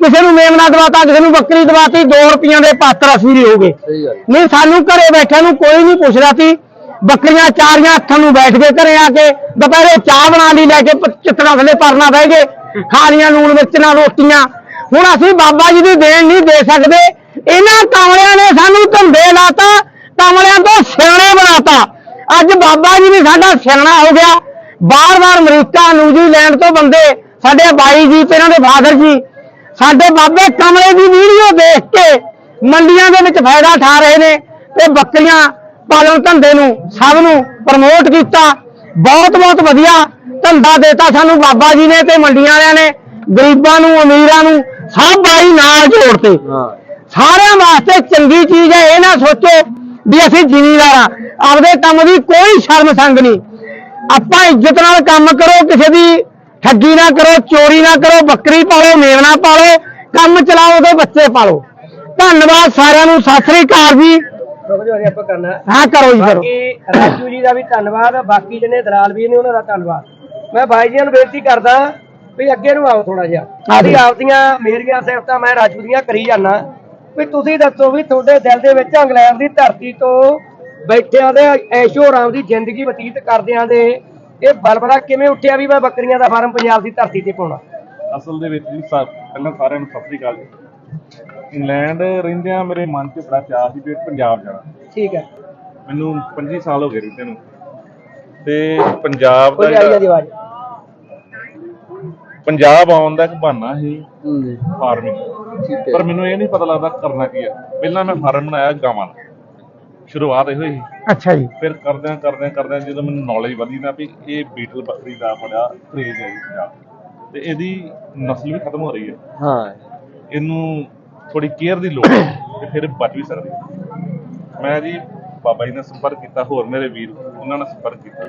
ਕਿਸੇ ਨੂੰ ਮੇਮਨਾ ਦਵਾਤਾ ਕਿਸੇ ਨੂੰ ਬੱਕਰੀ ਦਵਾਤੀ 2 ਰੁਪਈਆਂ ਦੇ ਪਾਤਰ ਅਸੀਂ ਸਹੀ ਗੱਲ ਨਹੀਂ ਸਾਨੂੰ ਘਰੇ ਬੈਠਿਆਂ ਨੂੰ ਕੋਈ ਨਹੀਂ ਪੁੱਛਦਾ ਸੀ। ਬੱਕਰੀਆਂ ਚਾਰੀਆਂ ਹੱਥਾਂ ਨੂੰ ਬੈਠ ਕੇ ਘਰੇ ਆ ਕੇ ਦੁਪਹਿਰੇ ਚਾਹ ਬਣਾ ਲਈ ਲੈ ਕੇ ਚਿੱਤਰਾਂ ਥੱਲੇ ਪਰਨਾ ਬਹਿ ਗਏ। ਖਾਲੀਆਂ ਲੂਣ ਮਿਰਚ ਨਾਲ ਰੋਟੀਆਂ। ਹੁਣ ਅਸੀਂ ਬਾਬਾ ਜੀ ਦੀ ਦੇਣ ਨਹੀਂ ਦੇ ਸਕਦੇ। ਇਹਨਾਂ ਕਾਮਲਿਆਂ ਨੇ ਸਾਨੂੰ ਧੰਦੇ ਲਾਤਾ ਕਾਮਲਿਆਂ ਤੋਂ ਸਿਆਣੇ ਬਣਾਤਾ। ਅੱਜ ਬਾਬਾ ਜੀ ਵੀ ਸਾਡਾ ਸਿਆਣਾ ਹੋ ਗਿਆ। ਬਾਰ-ਬਾਰ ਅਮਰੀਕਾ ਨਿਊਜ਼ੀਲੈਂਡ ਤੋਂ ਬੰਦੇ, ਸਾਡੇ ਬਾਈ ਜੀ ਤੇ ਇਹਨਾਂ ਦੇ ਫਾਦਰ ਜੀ, ਸਾਡੇ ਬਾਬੇ ਕਮਲੇ ਦੀ ਵੀਡੀਓ ਦੇਖ ਕੇ ਮੰਡੀਆਂ ਦੇ ਵਿੱਚ ਫਾਇਦਾ ਠਾ ਰਹੇ ਨੇ ਤੇ ਬੱਕਰੀਆਂ ਪਾਲਣ ਧੰਦੇ ਨੂੰ, ਸਭ ਨੂੰ ਪ੍ਰਮੋਟ ਕੀਤਾ। ਬਹੁਤ ਬਹੁਤ ਵਧੀਆ। ਧੰਦਾ ਦੇਤਾ ਸਾਨੂੰ ਬਾਬਾ ਜੀ ਨੇ ਤੇ ਮੰਡੀਆਂ ਵਾਲਿਆਂ ਨੇ ਗਰੀਬਾਂ ਨੂੰ ਅਮੀਰਾਂ ਨੂੰ ਸਭ ਬਾਈ ਨਾਲ ਜੋੜਤੇ। ਸਾਰਿਆਂ ਵਾਸਤੇ ਚੰਗੀ ਚੀਜ਼ ਹੈ ਇਹ ਨਾ ਸੋਚੋ ਵੀ ਅਸੀਂ ਜ਼ਿਮੀਂਦਾਰ ਆ ਆਪਦੇ ਕੰਮ ਦੀ ਕੋਈ ਸ਼ਰਮ ਸੰਗ ਨਹੀਂ। ਆਪਾਂ ਇੱਜ਼ਤ ਨਾਲ ਕੰਮ ਕਰੋ ਕਿਸੇ ਦੀ ਠੱਗੀ ਨਾ ਕਰੋ ਚੋਰੀ ਨਾ ਕਰੋ ਬੱਕਰੀ ਪਾਲੋ ਮੇਵਣਾ ਪਾਲੋ ਕੰਮ ਚਲਾਓ ਤੇ ਬੱਚੇ ਪਾਲੋ। ਧੰਨਵਾਦ ਸਾਰਿਆਂ ਨੂੰ ਸਤਿ ਸ੍ਰੀ ਅਕਾਲ ਜੀ। ਆਪਾਂ ਕਰਨਾ। ਹੈ। ਕਰੋ ਜੀ ਕਰੋ। ਬਾਕੀ ਰਾਜੂ ਜੀ ਦਾ ਵੀ ਧੰਨਵਾਦ ਬਾਕੀ ਜਿਹਨੇ ਦਲਾਲ ਵੀ ਨੇ ਉਹਨਾਂ ਦਾ ਧੰਨਵਾਦ। ਮੈਂ ਬਾਈ ਜੀ ਨੂੰ ਬੇਨਤੀ ਕਰਦਾ ਵੀ ਅੱਗੇ ਨੂੰ ਆਓ ਥੋੜਾ ਜਿਹਾ। ਆ ਅਸੀਂ ਜਾਓ। ਆਪਦੀਆਂ ਮੇਰੀਆਂ ਸਿਫਤਾਂ ਮੈਂ ਰਾਜੂ ਦੀਆਂ ਕਰੀ ਜਾਣਾ ਵੀ ਤੁਸੀਂ ਦੱਸੋ ਵੀ ਤੁਹਾਡੇ ਦਿਲ ਦੇ ਵਿੱਚ ਇੰਗਲੈਂਡ ਦੀ ਧਰਤੀ ਤੋਂ ਬੈਠਿਆਂ ਦੇ ਐਸ਼ੋ ਆਰਾਮ ਦੀ ਜ਼ਿੰਦਗੀ ਬਤੀਤ ਕਰਦਿਆਂ ਦੇ ਇਹ ਬਲਬਲਾ ਕਿਵੇਂ ਉੱਠਿਆ ਵੀ ਮੈਂ ਬੱਕਰੀਆਂ ਦਾ ਫਾਰਮ ਪੰਜਾਬ ਦੀ ਧਰਤੀ ਤੇ ਪਾਉਣਾ? ਅਸਲ ਦੇ ਵਿੱਚ ਜੀ ਸਾ- ਪਹਿਲਾਂ ਸਾਰਿਆਂ ਨੂੰ ਸਤਿ ਸ੍ਰੀ ਅਕਾਲ ਜੀ। ਇੰਗਲੈਂਡ ਰਹਿੰਦਿਆਂ ਮੇਰੇ ਮਨ 'ਚ ਬੜਾ ਚਾਅ ਸੀ ਵੀ ਪੰਜਾਬ ਜਾਣਾ। ਠੀਕ ਹੈ। ਮੈਨੂੰ 25 ਸਾਲ ਹੋ ਗਏ ਰਹਿੰਦੇ ਨੂੰ। ਤੇ ਪੰਜਾਬ ਦਾ ਕੋਈ ਆਈ ਜਾਂਦੀ ਜਿਹੜਾ- ਆਵਾਜ਼। ਪੰਜਾਬ ਆਉਣ ਦਾ ਇੱਕ ਬਹਾਨਾ ਸੀ ਹੂੰ। ਫਾਰਮਿੰਗ। ਠੀਕ ਪਰ ਹੈ ਮੈਨੂੰ ਇਹ ਨਹੀਂ ਪਤਾ ਲੱਗਦਾ ਕਰਨਾ ਕੀ ਆ। ਪਹਿਲਾਂ ਮੈਂ ਫਾਰਮ ਬਣਾਇਆ ਗਾਵਾਂ ਦਾ। ਸ਼ੁਰੂਆਤ ਇਹੋ ਹੀ ਅੱਛਾ ਜੀ। ਫਿਰ ਕਰਦਿਆਂ ਕਰਦਿਆਂ ਕਰਦਿਆਂ ਜਦੋਂ ਮੈਨੂੰ ਨੌਲੇਜ ਵਧੀ ਨਾ ਵੀ ਇਹ ਬੀਟਲ ਬੱਕਰੀ ਦਾ ਬੜਾ ਕਰੇਜ਼ ਹੈ ਜੀ ਪੰਜਾਬ ਤੇ ਇਹਦੀ ਨਸਲ ਵੀ ਖਤਮ ਹੋ ਰਹੀ ਹੈ। ਹਾਂ। ਇਹਨੂੰ ਥੋੜੀ ਕੇਅਰ ਦੀ ਲੋੜ ਹੈ ਤੇ ਫਿਰ ਇਹ ਬਚ ਵੀ ਸਕਦੀ ਹੈ। ਮੈਂ ਜੀ ਬਾਬਾ ਜੀ ਨਾਲ ਸੰਪਰਕ ਕੀਤਾ ਹੋਰ ਮੇਰੇ ਵੀਰ ਉਹਨਾਂ ਨਾਲ ਸੰਪਰਕ ਕੀਤਾ।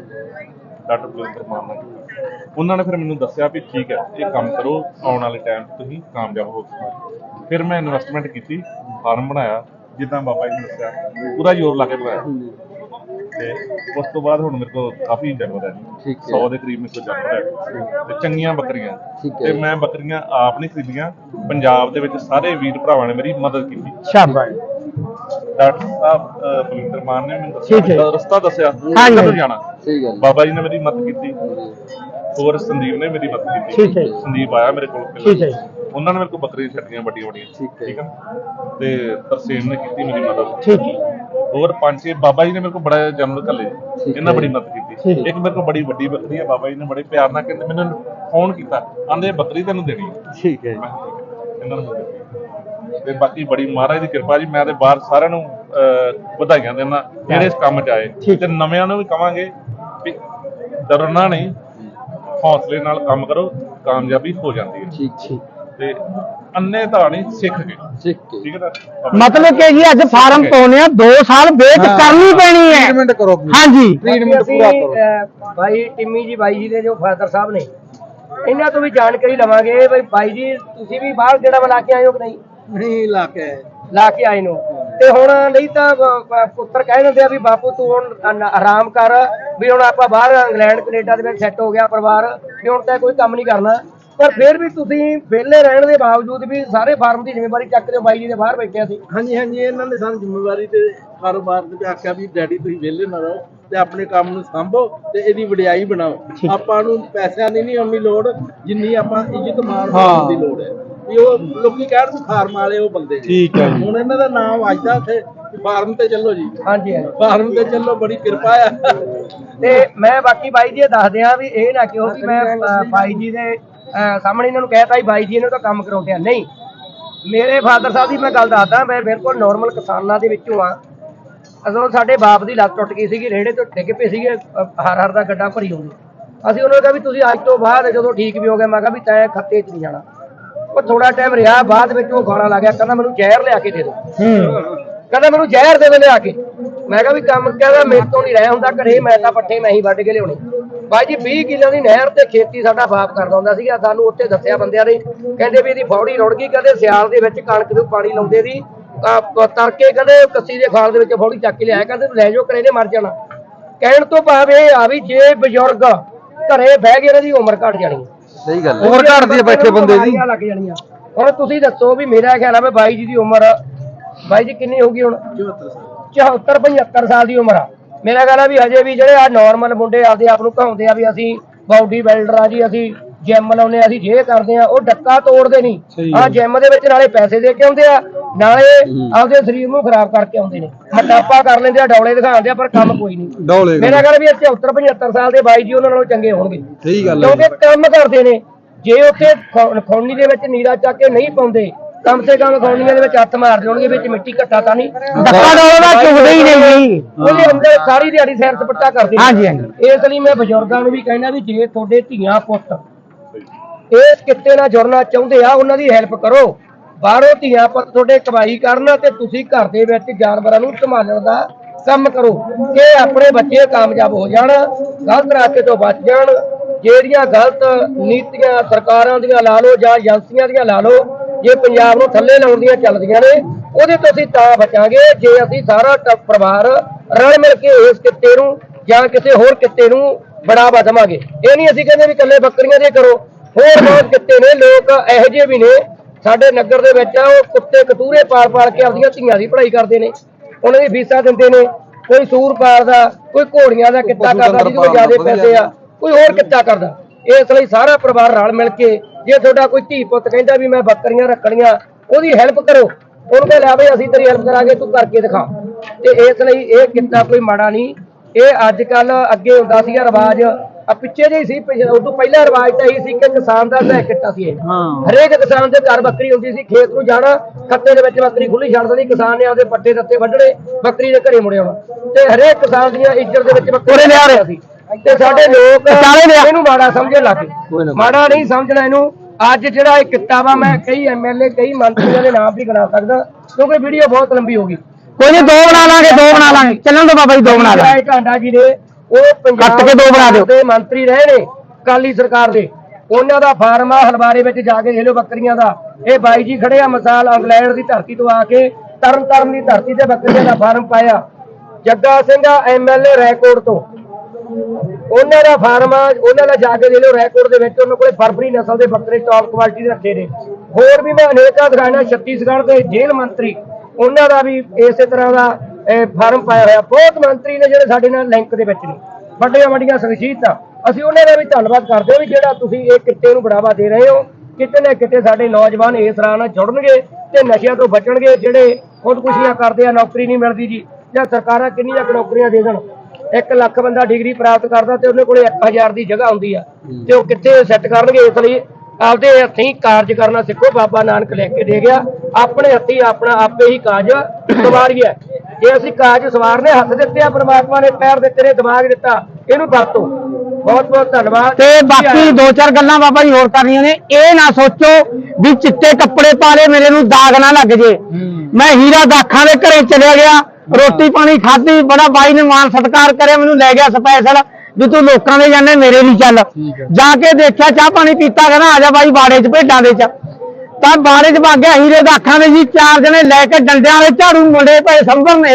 ਡਾਕਟਰ ਬਲਵਿੰਦਰ ਮਾਨ ਨਾਲ ਕੀਤਾ। ਉਹਨਾਂ ਨੇ ਫਿਰ ਮੈਨੂੰ ਦੱਸਿਆ ਵੀ ਠੀਕ ਹੈ ਇਹ ਕੰਮ ਕਰੋ ਆਉਣ ਵਾਲੇ ਟਾਈਮ 'ਚ ਤੁਸੀਂ ਕਾਮਯਾਬ ਹੋ ਸਕਦੇ ਫਿਰ ਮੈਂ ਇਨਵੈਸਟਮੈਂਟ ਕੀਤੀ ਫਾਰਮ ਬਣਾਇਆ ਜਿੱਦਾਂ ਬਾਬਾ ਜੀ ਨੇ ਦੱਸਿਆ ਪੂਰਾ ਜ਼ੋਰ ਲਾ ਕੇ ਬਣਾਇਆ। ਤੇ ਉਸ ਤੋਂ ਬਾਅਦ ਹੁਣ ਮੇਰੇ ਕੋਲ ਕਾਫੀ ਜਾਨਵਰ ਹੈ ਠੀਕ ਹੈ। 100 ਦੇ ਕਰੀਬ ਮੇਰੇ ਕੋਲ ਜਾਨਵਰ ਹੈ ਤੇ ਚੰਗੀਆਂ ਬੱਕਰੀਆਂ। ਠੀਕ ਹੈ। ਤੇ ਮੈਂ ਬੱਕਰੀਆਂ ਆਪ ਨਹੀਂ ਖਰੀਦੀਆਂ ਪੰਜਾਬ ਦੇ ਵਿੱਚ ਸਾਰੇ ਵੀਰ ਭਰਾਵਾਂ ਨੇ ਮੇਰੀ ਮਦਦ ਕੀਤੀ। ਸ਼ਾਬਾਸ਼। ਡਾਕਟਰ ਸਾਹਿਬ ਅਹ, ਬਲਵਿੰਦਰ ਮਾਨ ਨੇ ਮੈਨੂੰ ਦੱਸਿਆ ਠੀਕ ਹੈ। ਰ- ਰਸਤਾ ਦੱਸਿਆ ਹਾਂਜੀ। ਕਦੋਂ ਜਾਣਾ ਸਹੀ ਗੱਲ ਬਾਬਾ ਜੀ ਨੇ ਮੇਰੀ ਮਦਦ ਕੀਤੀ ਹੋਰ ਸੰਦੀਪ ਨੇ ਮੇਰੀ ਮਦਦ ਕੀਤੀ ਠੀਕ ਹੈ। ਸੰਦੀਪ ਆਇਆ ਮੇਰੇ ਕੋਲ ਪਹਿਲਾਂ। ਠੀਕ ਹੈ। ਉਹਨਾਂ ਨੇ ਮੇਰੇ ਕੋਲ ਬੱਕਰੀਆਂ ਛੱਡੀਆਂ ਵੱਡੀਆਂ ਵੱਡੀਆਂ ਠੀਕ ਹੈ। ਤੇ ਤਰਸੇਮ ਨੇ ਕੀਤੀ ਮੇਰੀ ਮਦਦ ਠੀਕ ਹੈ ਹੋਰ ਪੰਜ ਛੇ ਬਾਬਾ ਜੀ ਨੇ ਮੇਰੇ ਕੋਲ ਬੜਾ ਜਾਨਵਰ ਘੱਲੇ ਠੀਕ ਇਹਨਾਂ ਹੈ। ਬੜੀ ਮਦਦ ਠੀਕ ਕੀਤੀ ਹੈ। ਇੱਕ ਮੇਰੇ ਕੋਲ ਬੜੀ ਵੱਡੀ ਬੱਕਰੀ ਹੈ ਬਾਬਾ ਜੀ ਨੇ ਬੜੇ ਪਿਆਰ ਨਾਲ ਕਹਿੰਦੇ ਮੈਨੂੰ ਫੋਨ ਕੀਤਾ ਆਂਦੇ ਬੱਕਰੀ ਤੈਨੂੰ ਦੇਣੀ ਹੈ। ਠੀਕ ਹੈ ਮੈਂ ਕਿਹਾ ਠੀਕ ਹੈ, ਇਹਨਾਂ ਨੂੰ ਦਿੱਤੀ। ਤੇ ਬਾਕੀ ਬੜੀ ਮਹਾਰਾਜ ਦੀ ਕਿਰਪਾ ਜੀ ਮੈਂ ਤੇ ਬਾਹਰ ਸਾਰਿਆਂ ਨੂੰ ਵਧਾਈਆਂ ਦਿੰਦਾ ਜਿਹੜੇ ਇਸ ਕੰਮ 'ਚ ਆਏ। ਠੀਕ। ਤੇ ਨਵਿਆਂ ਨੂੰ ਵੀ ਕਵਾਂਗੇ ਵੀ ਡਰਨਾ ਨਹੀਂ ਹੌਸਲੇ ਨਾਲ ਕੰਮ ਕਰੋ ਕਾਮਯਾਬੀ ਹੋ ਜਾਂਦੀ ਹੈ। ਠੀਕ ਠੀਕ। ਤੇ ਅੰਨੇ ਤਾਂ ਨਹੀਂ ਸਿੱਖ ਕੇ। ਠੀਕ ਹੈ ਠੀਕ ਹੈ ਨਾ? ਮਤਲਬ ਕਿ ਜੀ ਅੱਜ ਫਾਰਮ ਪਾਉਣੇ ਆ 2 ਸਾਲ ਵੇਟ ਕਰਨੀ ਪੈਣੀ ਹੈ। ਟ੍ਰੀਟਮੈਂਟ ਕਰੋ ਹਾਂਜੀ। ਟ੍ਰੀਟਮੈਂਟ ਪੂਰਾ ਕਰੋ। ਭਾਈ ਟਿੰਮੀ ਜੀ ਬਾਈ ਜੀ ਦੇ ਜੋ ਫਾਦਰ ਸਾਹਿਬ ਨੇ ਇਹਨਾਂ ਤੋਂ ਵੀ ਜਾਣਕਾਰੀ ਲਵਾਂਗੇ ਬਈ ਬਾਈ ਜੀ ਤੁਸੀਂ ਵੀ ਬਾਹਰ ਜਿਹੜਾ ਲਾ ਕੇ ਆਏ ਹੋ ਕਿ ਨਹੀਂ? ਨਹੀਂ ਲਾ ਕੇ ਲਾ ਕੇ ਆਏ ਨੂੰ। ਤੇ ਹੁਣ ਨਹੀਂ ਤਾਂ ਬ- ਬ- ਪੁੱਤਰ ਕਹਿ ਦਿੰਦੇ ਆ ਵੀ ਬਾਪੂ ਤੂੰ ਹੁਣ ਅਨ- ਆਰਾਮ ਕਰ ਵੀ ਹੁਣ ਆਪਾਂ ਬਾਹਰ ਇੰਗਲੈਂਡ ਕੈਨੇਡਾ ਦੇ ਵਿੱਚ ਸੈੱਟ ਹੋ ਗਿਆ ਪਰਿਵਾਰ ਵੀ ਹੁਣ ਤਾਂ ਕੋਈ ਕੰਮ ਨਹੀਂ ਕਰਨਾ। ਪਰ ਫਿਰ ਵੀ ਤੁਸੀਂ ਵਿਹਲੇ ਰਹਿਣ ਦੇ ਬਾਵਜੂਦ ਵੀ ਸਾਰੇ ਫਾਰਮ ਦੀ ਜ਼ਿੰਮੇਵਾਰੀ ਚੱਕਦੇ ਹੋ ਬਾਈ ਜੀ ਦੇ ਬਾਹਰ ਬੈਠੇ ਸੀ ਹਾਂਜੀ ਹਾਂਜੀ ਇਹਨਾਂ ਨੇ ਸਾਨੂੰ ਜ਼ਿੰਮੇਵਾਰੀ ਤੇ ਕਾਰੋਬਾਰ ਦੇ ਆਖਿਆ ਵੀ ਡੈਡੀ ਤੁਸੀਂ ਵਿਹਲੇ ਨਾ ਰਹੋ ਤੇ ਆਪਣੇ ਕੰਮ ਨੂੰ ਸੰਭੋ ਤੇ ਇਹਦੀ ਵਡਿਆਈ ਬਣਾਓ। ਆਪਾਂ ਨੂੰ ਪੈਸਿਆਂ ਦੀ ਨਹੀਂ ਉਨੀ ਲੋੜ ਜਿੰਨੀ ਆਪਾਂ ਇੱਜ਼ਤ ਮਾਣ ਦੀ ਲੋੜ ਹੈ। ਵੀ ਉਹ ਲੋਕੀ ਕਹਿਣ ਵੀ ਫਾਰਮ ਵਾਲੇ ਉਹ ਬੰਦੇ ਠੀਕ ਹੈ ਹੁਣ ਇਹਨਾਂ ਦਾ ਨਾਮ ਵੱਜਦਾ ਉੱਥੇ ਵੀ ਫਾਰਮ ਤੇ ਚੱਲੋ ਜੀ। ਹਾਂਜੀ ਹਾਂਜੀ। ਫਾਰਮ ਤੇ ਚੱਲੋ ਬੜੀ ਕਿਰਪਾ ਆ। ਤੇ ਮੈਂ ਬਾਕੀ ਬਾਈ ਜੀ ਇਹ ਦੱਸ ਦਿਆਂ ਵੀ ਇਹ ਨਾ ਕਿਉਂ ਕਿ ਮੈਂ ਅ, ਬਾਈ ਜੀ ਦੇ ਅ, ਸਾਹਮਣੇ ਇਹਨਾਂ ਨੂੰ ਕਹਿਤਾ ਵੀ ਬਾਈ ਜੀ ਇਹਨੂੰ ਤਾਂ ਕੰਮ ਕਰਾਉਂਦੇ ਆ। ਨਹੀਂ ਮੇਰੇ ਫਾਦਰ ਸਾਹਿਬ ਦੀ ਮੈਂ ਗੱਲ ਦੱਸਦਾ ਮੈਂ ਬਿਲਕੁਲ ਨਾਰਮਲ ਕਿਸਾਨਾਂ ਦੇ ਵਿੱਚੋਂ ਆ। ਅਸਲੋਂ ਸਾਡੇ ਬਾਪ ਦੀ ਲੱਤ ਟੁੱਟ ਗਈ ਸੀਗੀ ਰੇੜੇ ਤੋਂ ਡਿੱਗ ਪਏ ਸੀਗੇ ਅ, ਹਰ ਹਰ ਦਾ ਗੱਡਾ ਭਰੀ ਹੁੰਦੀ ਅਸੀਂ ਉਹਨਾਂ ਨੂੰ ਕਿਹਾ ਵੀ ਤੁਸੀਂ ਅੱਜ ਤੋਂ ਬਾਅਦ ਜਦੋਂ ਠੀਕ ਵੀ ਹੋ ਗਏ ਮੈਂ ਕਿਹਾ ਵੀ ਤੈਂ ਖੱਤੇ 'ਚ ਨਹੀਂ ਜਾਣਾ। ਉਹ ਥੋੜਾ ਟਾਈਮ ਰਿਹਾ ਬਾਅਦ ਵਿੱਚ ਉਹ ਗਾਣਾ ਲੱਗ ਗਿਆ ਕਹਿੰਦਾ ਮੈਨੂੰ ਜ਼ਹਿਰ ਲਿਆ ਕੇ ਦੇ ਦਿਓ। ਕਹਿੰਦਾ ਮੈਨੂੰ ਜ਼ਹਿਰ ਦੇ ਦੇ ਲਿਆ ਕੇ। ਮੈਂ ਕਿਹਾ ਵੀ ਕੰਮ ਕਹਿੰਦਾ ਮੇਰੇ ਤੋਂ ਨਹੀਂ ਰਹਿ ਹੁੰਦਾ ਘਰੇ ਮੈਂ ਤਾਂ ਪੱਠੇ ਮੈਂ ਹੀ ਵੱਢ ਕੇ ਲਿਆਉਣੇ। ਬਾਈ ਜੀ 20 ਕਿੱਲਿਆਂ ਦੀ ਨਹਿਰ ਤੇ ਖੇਤੀ ਸਾਡਾ ਬਾਪ ਕਰਦਾ ਹੁੰਦਾ ਸੀਗਾ ਸਾਨੂੰ ਉੱਥੇ ਦੱਸਿਆ ਬੰਦਿਆਂ ਨੇ। ਕਹਿੰਦੇ ਵੀ ਇਹਦੀ ਫੌੜੀ ਰੁੜ ਗਈ ਕਹਿੰਦੇ ਸਿਆਲ ਦੇ ਵਿੱਚ ਕਣਕ ਨੂੰ ਪਾਣੀ ਲਾਉਂਦੇ ਸੀ। ਤੜਕੇ ਕਹਿੰਦੇ ਕੱਸੀ ਦੇ ਖਾਲ ਦੇ ਵਿੱਚ ਫੌੜੀ ਚੱਕ ਕੇ ਲਿਆਇਆ ਕਹਿੰਦੇ ਲੈ ਜਾਓ ਕਰੇ ਨੇ ਮਰ ਜਾਣਾ। ਕਹਿਣ ਤੋਂ ਭਾਵ ਇਹ ਆ ਵੀ ਜੇ ਬਜ਼ੁਰਗ ਘਰੇ ਬਹਿ ਗਏ ਇਹਨਾਂ ਦੀ ਉਮਰ ਘਟ ਜਾਣੀ। ਸਹੀ ਗੱਲ ਉਮਰ ਘਟਦੀ ਹੈ ਬੈਠੇ ਬੰਦੇ ਦੀ ਲੱਗ ਜਾਣੀਆਂ। ਹੁਣ ਤੁਸੀਂ ਦੱਸੋ ਵੀ ਮੇਰਾ ਖਿਆਲ ਆ ਵੀ ਬਾਈ ਜੀ ਦੀ ਉਮਰ ਬਾਈ ਜੀ ਕਿੰਨੀ ਹੋਊਗੀ ਹੁਣ? 74 75 ਸਾਲ ਦੀ ਉਮਰ ਆ। ਮੇਰਾ ਖਿਆਲ ਆ ਵੀ ਹਜੇ ਵੀ ਜਿਹੜੇ ਆ ਨਾਰਮਲ ਮੁੰਡੇ ਆਪਦੇ ਆਪ ਨੂੰ ਕਹਾਉਂਦੇ ਆ ਵੀ ਅਸੀਂ ਬਾਡੀ ਬਿਲਡਰ ਆ ਜੀ ਅਸੀਂ ਜਿਮ ਲਾਉਂਦੇ ਆ ਅਸੀਂ ਜੇ ਕਰਦੇ ਆ ਉਹ ਡੱਕਾ ਤੋੜਦੇ ਨਹੀਂ। ਆ ਜਿਮ ਦੇ ਵਿੱਚ ਨਾਲੇ ਪੈਸੇ ਦੇ ਕੇ ਆਉਂਦੇ ਆ ਨਾਲੇ ਆਪਦੇ ਸਰੀਰ ਨੂੰ ਖਰਾਬ ਕਰਕੇ ਆਉਂਦੇ ਨੇ। ਮੋਟਾਪਾ ਕਰ ਲੈਂਦੇ ਆ ਡੌਲੇ ਦਿਖਾਉਂਦੇ ਆ ਪਰ ਕੰਮ ਕੋਈ ਨਹੀਂ। ਡੌਲੇ ਮੇਰਾ ਖਿਆਲ ਵੀ ਇਹ 74 75 ਸਾਲ ਦੇ ਬਾਈ ਜੀ ਉਹਨਾਂ ਨਾਲੋਂ ਚੰਗੇ ਹੋਣਗੇ। ਸਹੀ ਕਿਉਂਕਿ ਕੰਮ ਕਰਦੇ ਨੇ। ਜੇ ਉੱਥੇ ਖੌਣੀ ਦੇ ਵਿੱਚ ਨੀਰਾ ਚੱਕ ਕੇ ਨਹੀਂ ਪਾਉਂਦੇ ਕਮ ਸੇ ਕਮ ਖੌਣੀਆਂ ਦੇ ਵਿੱਚ ਹੱਥ ਮਾਰ ਦੇਣਗੇ ਵਿੱਚ ਮਿੱਟੀ ਘੱਟਾ ਤਾਂ ਨਹੀਂ। ਧੱਕਾ ਤਾਂ ਉਹਦਾ ਚੁਗਦੇ ਹੀ ਨਹੀਂ। ਜੀ ਉਹਦੇ ਅੰਦਰ ਸਾਰੀ ਦਿਹਾੜੀ ਸੈਰ ਸਪੱਟਾ ਕਰਦੇ ਨੇ। ਹਾਂਜੀ, ਹਾਂਜੀ। ਇਸ ਲਈ ਮੈਂ ਬਜ਼ੁਰਗਾਂ ਨੂੰ ਵੀ ਕਹਿਣਾ ਵੀ ਜੇ ਤੁਹਾਡੇ ਧੀਆਂ ਪੁੱਤ ਇਸ ਕਿੱਤੇ ਨਾਲ ਜੁੜਨਾ ਚਾਹੁੰਦੇ ਆ ਉਹਨਾਂ ਦੀ ਹੈਲਪ ਕਰੋ। ਬਾਹਰੋਂ ਧੀਆਂ ਪੁੱਤ ਤੁਹਾਡੇ ਕਮਾਈ ਕਰਨ ਤੇ ਤੁਸੀਂ ਘਰ ਦੇ ਵਿੱਚ ਜਾਨਵਰਾਂ ਨੂੰ ਸੰਭਾਲਣ ਦਾ ਕੰਮ ਕਰੋ। ਕਿ ਆਪਣੇ ਬੱਚੇ ਕਾਮਯਾਬ ਹੋ ਜਾਣ, ਗਲਤ ਰਸਤੇ ਤੋਂ ਬਚ ਜਾਣ, ਜਿਹੜੀਆਂ ਗਲਤ ਨੀਤੀਆਂ ਸਰਕਾਰਾਂ ਦੀਆਂ ਲਾ ਲਓ ਜਾਂ ਏਜੰਸੀਆਂ ਦੀਆਂ ਲਾ ਲਓ, ਜੇ ਪੰਜਾਬ ਨੂੰ ਥੱਲੇ ਲਾਉਣ ਦੀਆਂ ਚੱਲਦੀਆਂ ਨੇ, ਉਹਦੇ ਤੋਂ ਅਸੀਂ ਤਾਂ ਬਚਾਂਗੇ। ਜੇ ਅਸੀਂ ਸਾਰਾ ਪਰਿਵਾਰ ਰਲ ਮਿਲ ਕੇ ਇਸ ਕਿੱਤੇ ਨੂੰ ਜਾਂ ਕਿਸੇ ਹੋਰ ਕਿੱਤੇ ਨੂੰ ਬੜਾਵਾ ਦੇਵਾਂਗੇ। ਇਹ ਨਹੀਂ ਅਸੀਂ ਕਹਿੰਦੇ ਵੀ ਇਕੱਲੇ ਬੱਕਰੀਆਂ ਦੇ ਕਰੋ। ਹੋਰ ਬਹੁਤ ਕਿੱਤੇ ਨੇ, ਲੋਕ ਇਹੋ ਜਿਹੇ ਵੀ ਨੇ ਸਾਡੇ ਨਗਰ ਦੇ ਵਿੱਚ ਆ ਉਹ ਕੁੱਤੇ ਕਤੂਰੇ ਪਾਲ ਪਾਲ ਕੇ ਆਪਦੀਆਂ ਧੀਆਂ ਦੀ ਪੜ੍ਹਾਈ ਕਰਦੇ ਨੇ। ਉਹਨਾਂ ਦੀ ਫੀਸਾਂ ਦਿੰਦੇ ਨੇ। ਕੋਈ ਸੂਰ ਪਾਲਦਾ ਕੋਈ ਘੋੜੀਆਂ ਦਾ ਕਿੱਤਾ ਕਰਦਾ ਜਿਹਦੇ ਕੋਲ ਜ਼ਿਆਦਾ ਪੈਸੇ ਆ ਕੋਈ ਹੋਰ ਕਿੱਤਾ ਕਰਦਾ। ਇਸ ਲਈ ਸਾਰਾ ਪਰਿਵਾਰ ਰਲ ਮਿਲ ਕੇ ਜੇ ਤੁਹਾਡਾ ਕੋਈ ਧੀ ਪੁੱਤ ਕਹਿੰਦਾ ਵੀ ਮੈਂ ਬੱਕਰੀਆਂ ਰੱਖਣੀਆਂ ਉਹਦੀ ਹੈਲਪ ਕਰੋ। ਉਹਨੂੰ ਕਹੇ ਲੈ ਬਈ ਅਸੀਂ ਤੇਰੀ ਹੈਲਪ ਕਰਾਂਗੇ ਤੂੰ ਕਰਕੇ ਦਿਖਾ। ਤੇ ਇਸ ਲਈ ਇਹ ਕਿੱਤਾ ਕੋਈ ਮਾੜਾ ਨਹੀਂ। ਇਹ ਅੱਜ ਕੱਲ ਅੱਗੇ ਹੁੰਦਾ ਸੀਗਾ ਰਿਵਾਜ ਆ ਪਿੱਛੇ ਜਿਹੀ ਸੀ ਪਿਛ- ਉਦੋਂ ਪਹਿਲਾ ਰਿਵਾਜ ਤਾਂ ਇਹ ਸੀ ਕਿ ਕਿਸਾਨ ਦਾ ਸਹਾਇਕ ਕਿੱਤਾ ਸੀ ਇਹ। ਹਰੇਕ ਕਿਸਾਨ ਦੇ ਘਰ ਬੱਕਰੀ ਹੁੰਦੀ ਸੀ ਖੇਤ ਨੂੰ ਜਾਣਾ ਖੱਤੇ ਦੇ ਵਿੱਚ ਬੱਕਰੀ ਖੁੱਲੀ ਛੱਡ ਦਿੰਦੀ ਕਿਸਾਨ ਨੇ ਆਪਦੇ ਪੱਟੇ ਦਿੱਤੇ ਵੱਢਣੇ ਬੱਕਰੀ ਦੇ ਘਰੇ ਮੁੜ ਆਉਣਾ ਤੇ ਹਰੇਕ ਕਿਸਾਨ ਦੀਆਂ ਇੱਜ਼ਤ ਦੇ ਵਿੱਚ ਬੱਕਰੀ ਲਿਆ ਰਿਹਾ ਸੀ। ਤੇ ਸਾਡੇ ਲੋਕ ਲਿਆ। ਇਹਨੂੰ ਮਾੜਾ ਸਮਝਣ ਲੱਗ ਗਏ। ਮਾੜਾ ਨਹੀਂ ਸਮਝਣਾ ਇਹਨੂੰ। ਅੱਜ ਜਿਹੜਾ ਇਹ ਕਿੱਤਾ ਵਾ ਮੈਂ ਕਈ ਐਮਐਲਏ ਕਈ ਮੰਤਰੀਆਂ ਦੇ ਨਾਮ ਵੀ ਗਿਣਾ ਸਕਦਾ ਕਿਉਂਕਿ ਵੀਡੀਓ ਬਹੁਤ ਲੰਬੀ ਹੋ ਗਈ। ਕੋਈ ਨਹੀਂ ਦੋ ਬਣਾ ਲਾਂਗੇ ਦੋ ਬਣਾ ਲਾਂਗੇ। ਚੱਲਣ ਦੋ ਬਾਬਾ ਜੀ ਦੋ ਬਣਾ ਲਾਂਗੇ। ਢਾਂਡਾ ਜੀ ਨੇ ਉਹ ਪੰਜਾਬ ਕੇ ਦੋ ਬਣਾ ਦਿਓ। ਦੇ ਮੰਤਰੀ ਰਹੇ ਨੇ ਕਾਲੀ ਸਰਕਾਰ ਦੇ। ਉਹਨਾਂ ਦਾ ਫਾਰਮ ਆ ਹਲਵਾਰੇ ਵਿੱਚ ਜਾ ਕੇ ਦੇਖ ਲਓ ਬੱਕਰੀਆਂ ਦਾ। ਇਹ ਬਾਈ ਜੀ ਖੜੇ ਆ ਮਿਸਾਲ ਇੰਗਲੈਂਡ ਦੀ ਧਰਤੀ ਤੋਂ ਆ ਕੇ ਤਰਨ ਤਾਰਨ ਦੀ ਧਰਤੀ ਤੇ ਬੱਕਰੀਆਂ ਦਾ ਫਾਰਮ ਪਾਇਆ। ਜੱਗਾ ਸਿੰਘ ਆ ਐਮਐਲਏ ਰੈਕੋਰਡ ਤੋਂ। ਉਹਨਾਂ ਦਾ ਫਾਰਮ ਆ ਉਹਨਾਂ ਦਾ ਜਾ ਕੇ ਦੇ ਲਓ ਰੈਕੋਰਡ ਦੇ ਵਿੱਚ ਉਹਨਾਂ ਕੋਲੇ ਫਰਵਰੀ ਨਸਲ ਦੇ ਬੱਕਰੇ ਟੌਪ ਕੁਆਲਿਟੀ ਦੇ ਰੱਖੇ ਨੇ। ਹੋਰ ਵੀ ਮੈਂ ਅਨੇਕਾਂ ਦਿਖਾਣਾ ਛੱਤੀਸਗੜ੍ਹ ਦੇ ਜੇਲ੍ਹ ਮੰਤਰੀ। ਉਹਨਾਂ ਦਾ ਵੀ ਇਸੇ ਤਰ੍ਹਾਂ ਦਾ ਇਹ ਫਾਰਮ ਪਾਇਆ ਹੋਇਆ। ਬਹੁਤ ਮੰਤਰੀ ਨੇ ਜਿਹੜੇ ਸਾਡੇ ਨਾਲ ਲਿੰਕ ਦੇ ਵਿੱਚ ਨੇ। ਵੱਡੀਆਂ ਵੱਡੀਆਂ ਸ਼ਖਸੀਅਤਾਂ ਅਸੀਂ ਉਹਨਾਂ ਦਾ ਵੀ ਧੰਨਵਾਦ ਕਰਦੇ ਹਾਂ ਵੀ ਜਿਹੜਾ ਤੁਸੀਂ ਇਹ ਕਿੱਤੇ ਨੂੰ ਬੜਾਵਾ ਦੇ ਰਹੇ ਹੋ। ਕਿਤੇ ਨਾ ਕਿਤੇ ਸਾਡੇ ਨੌਜਵਾਨ ਇਸ ਰਾਹ ਨਾਲ ਜੁੜਨਗੇ ਤੇ ਨਸ਼ਿਆਂ ਤੋਂ ਬਚਣਗੇ। ਜਿਹੜੇ ਖੁਦਕੁਸ਼ੀਆਂ ਕਰਦੇ ਆ, ਨੌਕਰੀ ਨਹੀਂ ਮਿਲਦੀ ਜੀ। ਜਾਂ ਸਰਕਾਰਾਂ ਕਿੰਨੀਆਂ ਕੁ ਨੌਕਰੀਆਂ ਦੇ ਦੇਣ। 1 ਲੱਖ ਬੰਦਾ ਡਿਗਰੀ ਪ੍ਰਾਪਤ ਕਰਦਾ ਤੇ ਉਹਦੇ ਕੋਲੇ 1000 ਦੀ ਜਗ੍ਹਾ ਹੁੰਦੀ ਆ। ਤੇ ਉਹ ਕਿੱਥੇ ਸੈੱਟ ਕਰਨਗੇ? ਇਸ ਲਈ ਆਪਦੇ ਹੱਥੀਂ ਕਾਰਜ ਕਰਨਾ ਸਿੱਖੋ। ਬਾਬਾ ਨਾਨਕ ਲੈ ਕੇ ਦੇ ਗਿਆ। ਆਪਣੇ ਹੱਥੀਂ ਆਪਣਾ ਆਪੇ ਹੀ ਕਾਜ ਸਵਾਰੀਏ। ਜੇ ਅਸੀਂ ਕਾਜ ਸਵਾਰਨੇ ਹੱਥ ਦਿੱਤੇ ਆ ਪ੍ਰਮਾਤਮਾ ਨੇ ਪੈਰ ਦਿੱਤੇ ਨੇ ਦਿਮਾਗ ਦਿੱਤਾ ਇਹਨੂੰ ਵਰਤੋ। ਬਹੁਤ ਬਹੁਤ ਧੰਨਵਾਦ। ਤੇ ਬਾਕੀ ਦੋ ਚਾਰ ਗੱਲਾਂ ਬਾਬਾ ਜੀ ਹੋਰ ਕਰਨੀਆਂ ਨੇ। ਇਹ ਨਾ ਸੋਚੋ ਵੀ ਚਿੱਟੇ ਕੱਪੜੇ ਪਾ ਲਏ ਮੇਰੇ ਨੂੰ ਦਾਗ ਨਾ ਲੱਗ ਜੇ। ਮੈਂ ਹੀਰਾ ਦਾਖਾਂ ਦੇ ਘਰੇ ਚਲਿਆ ਗਿਆ ਰੋਟੀ ਪਾਣੀ ਖਾਧੀ ਬੜਾ ਬਾਈ ਨੇ ਮਾਨ ਸਤਿਕਾਰ ਕਰਿਆ ਮੈਨੂੰ ਲੈ ਗਿਆ ਸਪੈਸ਼ਲ ਵੀ ਤੂੰ ਲੋਕਾਂ ਦੇ ਜਾਣੇ ਮੇਰੇ ਲਈ ਚੱਲ। ਜਾ ਕੇ ਦੇਖਿਆ ਚਾਹ ਪਾਣੀ ਪੀਤਾ ਕਹਿੰਦਾ ਆ ਜਾ ਬਾਈ ਬਾੜੇ 'ਚ ਭੇਡਾਂ ਦੇ 'ਚ। ਤਾਂ ਬਾੜੇ 'ਚ ਵਗ ਗਿਆ ਹੀਰੇ ਦਾਖਾਂ ਦੇ ਜੀ ਚਾਰ ਜਣੇ ਲੈ ਕੇ ਡੰਡਿਆਂ ਵਾਲੇ ਝਾੜੂ ਮੁੰਡੇ ਪਏ ਸੰਭਰਨੇ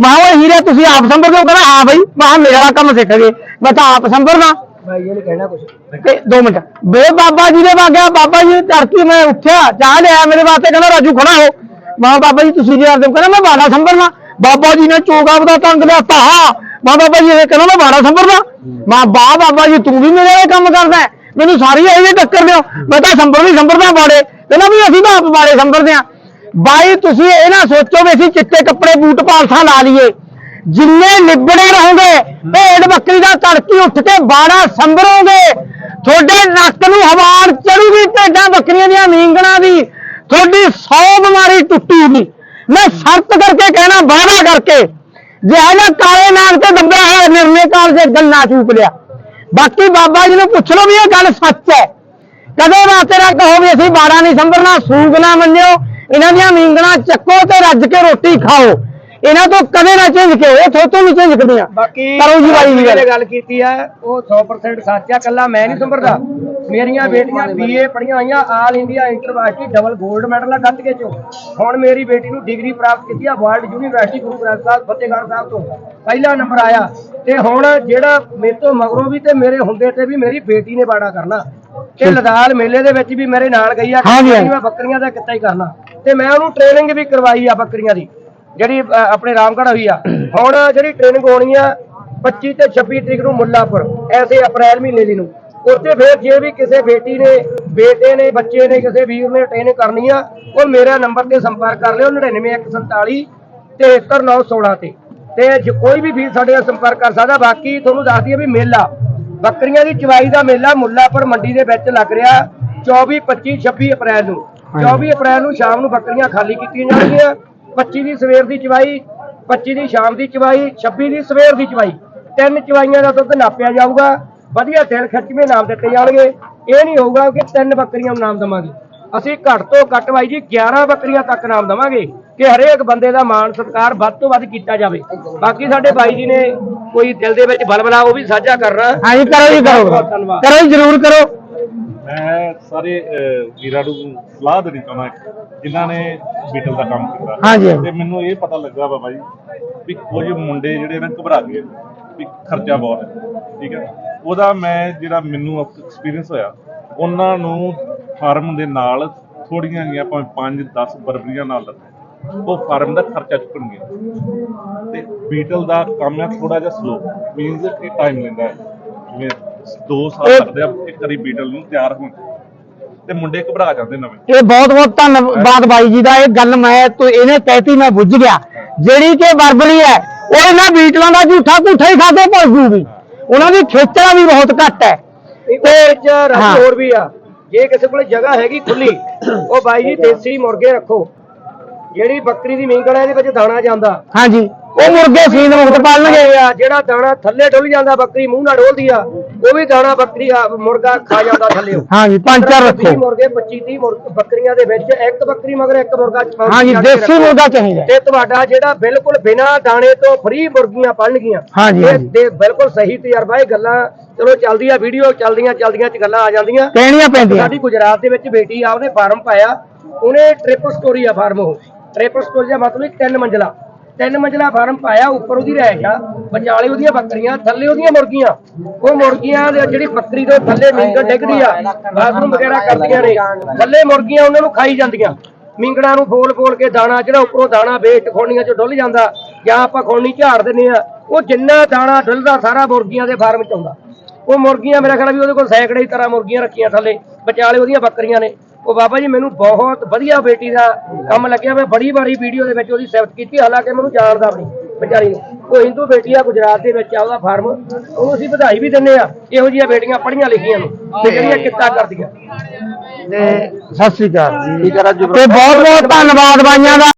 ਮੈਂ ਕਿਹਾ ਓਏ ਹੀਰੇ ਤੁਸੀਂ ਆਪ ਸੰਭਰਦੇ ਹੋ? ਕਹਿੰਦਾ ਹਾਂ ਬਾਈ ਮੈਂ ਮੇਰਾ ਕੰਮ ਸਿੱਖ ਗਏ। ਮੈਂ ਤਾਂ ਆਪ ਕੁਝ ਤੇ ਦੋ ਮਿੰਟ। ਬੇ ਬਾਬਾ ਜੀ ਦੇ ਵਾਗਿਆ ਬਾਬਾ ਜੀ ਧਰਤੀ ਮੈਂ ਉੱਠਿਆ ਚਾਹ ਲਿਆ ਮੇਰੇ ਵਾਸਤੇ ਕਹਿੰਦਾ ਰਾਜੂ ਖੜਾ ਹੋ। ਮਾਂ ਬਾਬਾ ਜੀ ਤੁਸੀਂ ਜੀ ਆਦਮ ਕਹਿੰਦਾ ਮੈਂ ਬਾੜਾ ਸੰਭਰਨਾ ਬਾਬਾ ਜੀ ਨੇ ਚੋਗਾ ਬਦਾ ਤੰਗ ਲਿਆ ਤਾ ਮਾਂ ਬਾਬਾ ਜੀ ਇਹ ਕਹਿੰਦਾ ਮੈਂ ਬਾੜਾ ਸੰਭਰਨਾ ਮਾਂ ਬਾ ਬਾਬਾ ਜੀ ਤੂੰ ਵੀ ਮੇਰੇ ਵਾਲੇ ਕੰਮ ਕਰਦਾ। ਮੈਨੂੰ ਸਾਰੀ ਇਹ ਟੱਕਰ ਦਿਓ। ਮੈਂ ਤਾਂ ਸੰਭਰ ਨਹੀਂ ਸੰਭਰਦਾ ਬਾੜੇ। ਕਹਿੰਦਾ ਵੀ ਅਸੀਂ ਤਾਂ ਆਪ ਬਾੜੇ ਸੰਭਰਦੇ ਆ ਬਾਈ, ਤੁਸੀਂ ਇਹ ਨਾ ਸੋਚੋ ਵੀ ਅਸੀਂ ਚਿੱਟੇ ਕੱਪੜੇ, ਬੂਟ ਪਾਲਸਾ ਲਾ ਲਈਏ। ਜਿੰਨੇ ਲਿਬੜੇ ਰਹੋਗੇ, ਭੇਡ ਬੱਕਰੀ ਦਾ ਤੜਕੀ ਉੱਠ ਕੇ ਬਾੜਾ ਸੰਭਰੋਗੇ। ਤੁਹਾਡੇ ਨੱਕ ਨੂੰ ਹਵਾਰ ਚੜੂਗੀ ਭੇਡਾਂ ਬੱਕਰੀਆਂ ਦੀਆਂ ਨੀਂਗਣਾ ਦੀ। ਤੁਹਾਡੀ 100 ਬਿਮਾਰੀ ਟੁੱਟੂਗੀ। ਮੈਂ ਸ਼ਰਤ ਕਰਕੇ ਕਹਿਣਾ, ਵਾਅਦਾ ਕਰਕੇ। ਜੇ ਨਾ ਕਾਲੇ ਨਾਗ ਤੇ ਦੱਬਿਆ ਹੋਇਆ ਨਿਰਣੇ ਕਾਲ ਦੇ ਗੰਨਾ ਚੂਪ ਲਿਆ। ਬਾਕੀ ਬਾਬਾ ਜੀ ਨੂੰ ਪੁੱਛ ਲਓ ਵੀ ਇਹ ਗੱਲ ਸੱਚ ਹੈ। ਕਦੇ ਵਾਸਤੇ ਨਾ ਕਹੋ ਵੀ ਅਸੀਂ ਬਾੜਾ ਨਹੀਂ ਸੰਭਰਨਾ ਸੂਗ ਨਾ ਮੰਨਿਓ ਇਹਨਾਂ ਦੀਆਂ ਮੀਂਗਣਾ ਚੱਕੋ ਤੇ ਰੱਜ ਕੇ ਰੋਟੀ ਖਾਓ। ਇਹਨਾਂ ਤੋਂ ਕਦੇ ਨਾ ਝਿੰਜ ਕੇ ਇਹ ਥੋਤੋਂ ਨਹੀਂ ਝਿੰਜਕਦੀਆਂ ਬਾਕੀ ਕਰੋ ਜੀ ਬਾਈ ਦੀ ਗੱਲ। ਕੀਤੀ ਹੈ ਉਹ 100% ਸੱਚ ਆ ਕੱਲਾ ਮੈਂ ਨਹੀਂ ਸੰਭਰਦਾ। ਮੇਰੀਆਂ ਬੇਟੀਆਂ ਬੀਏ ਪੜ੍ਹੀਆਂ ਹੋਈਆਂ ਆਲ ਇੰਡੀਆ ਇੰਟਰਵਰਸਿਟੀ ਡਬਲ 골ਡ ਮੈਡਲ ਆ ਗੱਤਕੇ ਚੋਂ। ਹੁਣ ਮੇਰੀ ਬੇਟੀ ਨੂੰ ਡਿਗਰੀ ਪ੍ਰਾਪਤ ਕੀਤੀ ਆ ਵਰਲਡ ਯੂਨੀਵਰਸਿਟੀ ਗੁਰੂ ਗ੍ਰੰਥ ਸਾਹਿਬ ਫਤਿਹਗੜ੍ਹ ਸਾਹਿਬ ਤੋਂ। ਪਹਿਲਾ ਨੰਬਰ ਆਇਆ। ਤੇ ਹੁਣ ਜਿਹੜਾ ਮੇਰੇ ਤੋਂ ਮਗਰੋਂ ਵੀ ਤੇ ਮੇਰੇ ਹੁੰਦੇ ਤੇ ਵੀ ਮੇਰੀ ਬੇਟੀ ਨੇ ਬਾੜਾ ਕਰਨਾ। ਤੇ ਲਦਾਲ ਮੇਲੇ ਦੇ ਵਿੱਚ ਵੀ ਮੇਰੇ ਨਾਲ ਗਈ ਆ ਹਾਂਜੀ, ਹਾਂਜੀ। ਮੈਂ ਬੱਕਰੀਆਂ ਦਾ ਕਿੱਤਾ ਹੀ ਕਰਨਾ। ਤੇ ਮੈਂ ਉਹਨੂੰ ਟ੍ਰੇਨਿੰਗ ਵੀ ਕਰਵਾਈ ਆ ਬੱਕਰੀਆਂ ਦੀ ਜਿਹੜੀ ਅ, ਆਪਣੇ ਰਾਮਗੜ੍ਹ ਹੋਈ ਆ। ਹੁਣ ਜਿਹੜੀ ਟ੍ਰੇਨਿੰਗ ਹੋਣੀ ਆ 25 ਤੇ 26 ਤਰੀਕ ਨੂੰ ਮੁੱਲਾਪੁਰ ਐਸੇ ਅਪ੍ਰੈਲ ਮਹੀਨੇ ਦੀ ਨੂੰ। ਉੱਥੇ ਫਿਰ ਜੇ ਵੀ ਕਿਸੇ ਬੇਟੀ ਨੇ ਬੇਟੇ ਨੇ ਬੱਚੇ ਨੇ ਕਿਸੇ ਵੀਰ ਨੇ ਟ੍ਰੇਨਿੰਗ ਕਰਨੀ ਆ ਉਹ ਮੇਰਾ ਨੰਬਰ ਤੇ ਸੰਪਰਕ ਕਰ ਲਿਓ 99147 73916 ਤੇ। ਤੇ ਜੇ ਕੋਈ ਵੀ ਵੀਰ ਸਾਡੇ ਨਾਲ ਸੰਪਰਕ ਕਰ ਸਕਦਾ ਬਾਕੀ ਤੁਹਾਨੂੰ ਦੱਸ ਦਈਏ ਵੀ ਮੇਲਾ ਬੱਕਰੀਆਂ ਦੀ ਚਵਾਈ ਦਾ ਮੇਲਾ ਮੁੱਲਾਪੁਰ ਮੰਡੀ ਦੇ ਵਿੱਚ ਲੱਗ ਰਿਹਾ 24 25 26 ਅਪ੍ਰੈਲ ਨੂੰ। 24 ਅਪ੍ਰੈਲ ਨੂੰ ਸ਼ਾਮ ਨੂੰ ਬੱਕਰੀਆਂ ਖਾਲੀ ਕੀਤੀਆਂ ਜਾਣਗੀਆਂ। 25 ਦੀ ਸਵੇਰ ਦੀ ਚਵਾਈ 25 ਦੀ ਸ਼ਾਮ ਦੀ ਚਵਾਈ 26 ਦੀ ਸਵੇਰ ਦੀ ਚਵਾਈ। ਤਿੰਨ ਚਵਾਈਆਂ ਦਾ ਦੁੱਧ ਨਾਪਿਆ ਜਾਊਗਾ। ਵਧੀਆ ਦਿਲ ਖਿੱਚਵੇਂ ਨਾਮ ਦਿੱਤੇ ਜਾਣਗੇ। ਇਹ ਨਹੀਂ ਹੋਊਗਾ ਕਿ ਤਿੰਨ ਬੱਕਰੀਆਂ ਨੂੰ ਨਾਮ ਦਵਾਂਗੇ। ਅਸੀਂ ਘੱਟ ਤੋਂ ਘੱਟ ਬਾਈ ਜੀ 11 ਬੱਕਰੀਆਂ ਤੱਕ ਨਾਮ ਦਵਾਂਗੇ ਕਿ ਹਰੇਕ ਬੰਦੇ ਦਾ ਮਾਣ ਸਤਿਕਾਰ ਵੱਧ ਤੋਂ ਵੱਧ ਕੀਤਾ ਜਾਵੇ। ਬਾਕੀ ਸਾਡੇ ਬਾਈ ਜੀ ਨੇ ਕੋਈ ਦਿਲ ਦੇ ਵਿੱਚ ਬਲਬਲਾ ਉਹ ਵੀ ਸਾਂਝਾ ਕਰਨਾ ਹਾਂਜੀ ਕਰੋ ਜੀ ਕਰੋ। ਕਰੋ ਜੀ ਜ਼ਰੂਰ ਕਰੋ। ਮੈਂ ਸਾਰੇ ਵੀਰਾਂ ਨੂੰ ਸਲਾਹ ਦੇਣੀ ਚਾਹੁੰਦਾ ਜਿਨ੍ਹਾਂ ਨੇ ਬੀਟਲ ਦਾ ਕੰਮ ਕੀਤਾ। ਤੇ ਮੈਨੂੰ ਇਹ ਪਤਾ ਲੱਗਾ ਬਾਬਾ ਜੀ ਵੀ ਕੁਝ ਮੁੰਡੇ ਜਿਹੜੇ ਨਾ ਘਬਰਾ ਗਏ ਵੀ ਖਰਚਾ ਬਹੁਤ ਹੈ ਠੀਕ ਹੈ। ਉਹਦਾ ਮੈਂ ਜਿਹੜਾ ਮੈਨੂੰ ਐਕਸਪੀਰੀਅੰਸ ਹੋਇਆ ਉਹਨਾਂ ਨੂੰ ਫਾਰਮ ਦੇ ਨਾਲ ਥੋੜੀਆਂ ਜਿਹੀਆਂ ਭਾਵੇਂ 5 10 ਬਰਬਰੀਆਂ ਨਾਲ ਲੱਗੇ ਉਹ ਫਾਰਮ ਦਾ ਖਰਚਾ ਚੁੱਕਣਗੇ ਤੇ ਬੀਟਲ ਦਾ ਕੰਮ ਹੈ ਥੋੜਾ ਜਿਹਾ ਸਲੋ ਮੀਨਸ ਕਿ ਟਾਈਮ ਲੈਂਦਾ ਹੈ। ਜਿਵੇਂ 2 ਸਾਲ ਇਹ- ਲੱਗਦੇ ਆ ਇੱਕ ਵਾਰੀ ਬੀਟਲ ਨੂੰ ਤਿਆਰ ਹੋਣ। ਤੇ ਮੁੰਡੇ ਘਬਰਾ ਜਾਂਦੇ ਨਵੇਂ। ਇਹ ਬਹੁਤ ਬਹੁਤ ਧੰਨਵਾਦ ਬਾਈ ਜੀ ਦਾ ਇਹ ਗੱਲ ਮੈਂ ਤੂੰ ਇਹਨੇ ਕਹਿਤੀ ਮੈਂ ਬੁੱਝ ਗਿਆ। ਜਿਹੜੀ ਕਿ ਬਰਬਰੀ ਹੈ ਉਹ ਇਹਨਾਂ ਬੀਟਲਾਂ ਦਾ ਝੂਠਾ ਝੂਠਾ ਹੀ ਖਾਦੇ ਭੁੱਲ ਜੂਗੀ। ਉਹਨਾਂ ਦੀ ਖੇਚਲਾ ਵੀ ਬਹੁਤ ਘੱਟ ਹੈ। ਤੇ ਹੋਰ ਵੀ ਆ। ਜੇ ਕਿਸੇ ਕੋਲੇ ਜਗ੍ਹਾ ਹੈਗੀ ਖੁੱਲੀ ਉਹ ਬਾਈ ਜੀ ਦੇਸੀ ਮੁਰਗੇ ਰੱਖੋ। ਜਿਹੜੀ ਬੱਕਰੀ ਦੀ ਮੀਂਗਲ ਹੈ ਇਹਦੇ ਵਿੱਚ ਦਾਣਾ ਜਾਂਦਾ ਹਾਂਜੀ। ਉਹ ਮੁਰਗੇ ਸੀਨ ਮੁਕਤ ਪਾਲਣਗੇ। ਆ ਜਿਹੜਾ ਦਾਣਾ ਥੱਲੇ ਡੁੱਲ ਜਾਂਦਾ ਬੱਕਰੀ ਮੂੰਹ ਨਾਲ ਡੋਲਦੀ ਆ ਉਹ ਵੀ ਦਾਣਾ ਬੱਕਰੀ ਆ, ਮੁਰਗਾ ਖਾ ਜਾਂਦਾ ਥੱਲੇ। ਹਾਂਜੀ ਪੰਜ ਚਾਰ ਰੱਖੋ। ਮੁਰਗੇ 25 30 ਮੁਰਗ- ਬੱਕਰੀਆਂ ਦੇ ਵਿੱਚ ਇੱਕ ਬੱਕਰੀ ਮਗਰ ਇੱਕ ਮੁਰਗਾ ਹਾਂਜੀ ਦੇਸੀ। ਮੁਰਗਾ ਚਾਹੀਦਾ। ਤੇ ਤੁਹਾਡਾ ਜਿਹੜਾ ਬਿਲਕੁਲ ਬਿਨਾਂ ਦਾਣੇ ਤੋਂ ਫ੍ਰੀ ਮੁਰਗੀਆਂ ਪਲਣਗੀਆਂ ਹਾਂਜੀ, ਇਹ ਬਿਲਕੁਲ ਸਹੀ ਤਜਰਬਾ ਇਹ ਗੱਲਾਂ ਚਲੋ ਚੱਲਦੀ ਆ ਵੀਡੀਓ ਚੱਲਦੀਆਂ ਚੱਲਦੀਆਂ ਚ ਗੱਲਾਂ ਆ ਜਾਂਦੀਆਂ। ਕਹਿਣੀਆਂ ਪੈਂਦੀਆਂ। ਸਾਡੀ ਗੁਜਰਾਤ ਦੇ ਵਿੱਚ ਬੇਟੀ ਆ ਉਹਨੇ ਫਾਰਮ ਪਾਇਆ ਉਹਨੇ ਟ੍ਰਿਪਲ ਸਟੋਰੀ ਆ ਫਾਰਮ ਉਹ। ਟ੍ਰਿਪਲ ਸਟੋਰੀ ਦਾ ਮਤਲਬ ਤਿੰਨ ਮੰਜ਼ਲਾ। ਤਿੰਨ ਮੰਜ਼ਲਾ ਫਾਰਮ ਪਾਇਆ, ਉੱਪਰ ਉਹਦੀ ਰਹਿਸ਼ ਆ, ਵਿਚਾਲੇ ਉਹਦੀਆਂ ਬੱਕਰੀਆਂ, ਥੱਲੇ ਉਹਦੀਆਂ ਮੁਰਗੀਆਂ। ਉਹ ਮੁਰਗੀਆਂ ਦੇ ਜਿਹੜੀ ਬੱਕਰੀ ਦੇ ਥੱਲੇ ਮਿੰਗੜ ਡਿੱਗਦੀ ਆ, ਬਾਥਰੂਮ ਵਗੈਰਾ ਕਰਦੀਆਂ ਨੇ, ਥੱਲੇ ਮੁਰਗੀਆਂ ਉਹਨਾਂ ਨੂੰ ਖਾਈ ਜਾਂਦੀਆਂ। ਮਿੰਗੜਾਂ ਨੂੰ ਫੋਲ ਫੋਲ ਕੇ ਦਾਣਾ, ਜਿਹੜਾ ਉੱਪਰੋਂ ਦਾਣਾ ਵੇਚ ਖੋਣੀਆਂ ਚ ਡੁੱਲ ਜਾਂਦਾ ਜਾਂ ਆਪਾਂ ਖੋਣੀ ਝਾੜ ਦਿੰਦੇ ਆ, ਉਹ ਜਿੰਨਾ ਦਾਣਾ ਡੁੱਲਦਾ ਸਾਰਾ ਮੁਰਗੀਆਂ ਦੇ ਫਾਰਮ ਚ ਆਉਂਦਾ। ਉਹ ਮੁਰਗੀਆਂ ਮੇਰਾ ਖਿਆਲ ਵੀ ਉਹਦੇ ਕੋਲ ਸੈਂਕੜੇ ਹੀ ਤਰ੍ਹਾਂ ਮੁਰਗੀਆਂ ਰੱਖੀਆਂ ਥੱਲੇ। ਵਿਚਾਲੇ ਉਹਦੀਆਂ ਬੱਕਰੀਆਂ ਨੇ। ਉਹ ਬਾਬਾ ਜੀ ਮੈਨੂੰ ਬਹੁਤ ਵਧੀਆ ਬੇਟੀ ਦਾ ਕੰਮ ਲੱਗਿਆ। ਮੈਂ ਬੜੀ ਵਾਰੀ ਵੀਡੀਓ ਦੇ ਵਿੱਚ ਉਹਦੀ ਸਿਫਤ ਕੀਤੀ। ਹਾਲਾਂਕਿ ਮੈਨੂੰ ਜਾਣਦਾ ਵੀ ਨਹੀਂ ਵਿਚਾਰੀ ਨੂੰ। ਉਹ ਹਿੰਦੂ ਬੇਟੀ ਆ ਗੁਜਰਾਤ ਦੇ ਵਿੱਚ ਆ ਉਹਦਾ ਫਾਰਮ। ਉਹਨੂੰ ਅਸੀਂ ਵਧਾਈ ਵੀ ਦਿੰਨੇ ਆ। ਇਹੋ ਜਿਹੀਆਂ ਬੇਟੀਆਂ ਪੜ੍ਹੀਆਂ ਲਿਖੀਆਂ ਨੂੰ ਤੇ ਜਿਹੜੀਆਂ ਕਿੱਤਾ ਕਰਦੀਆਂ। ਤੇ ਸਤਿ ਸ੍ਰੀ ਅਕਾਲ ਤੇ ਬਹੁਤ ਬਹੁਤ ਧੰਨਵਾਦ ਬਾਈਆਂ ਦਾ।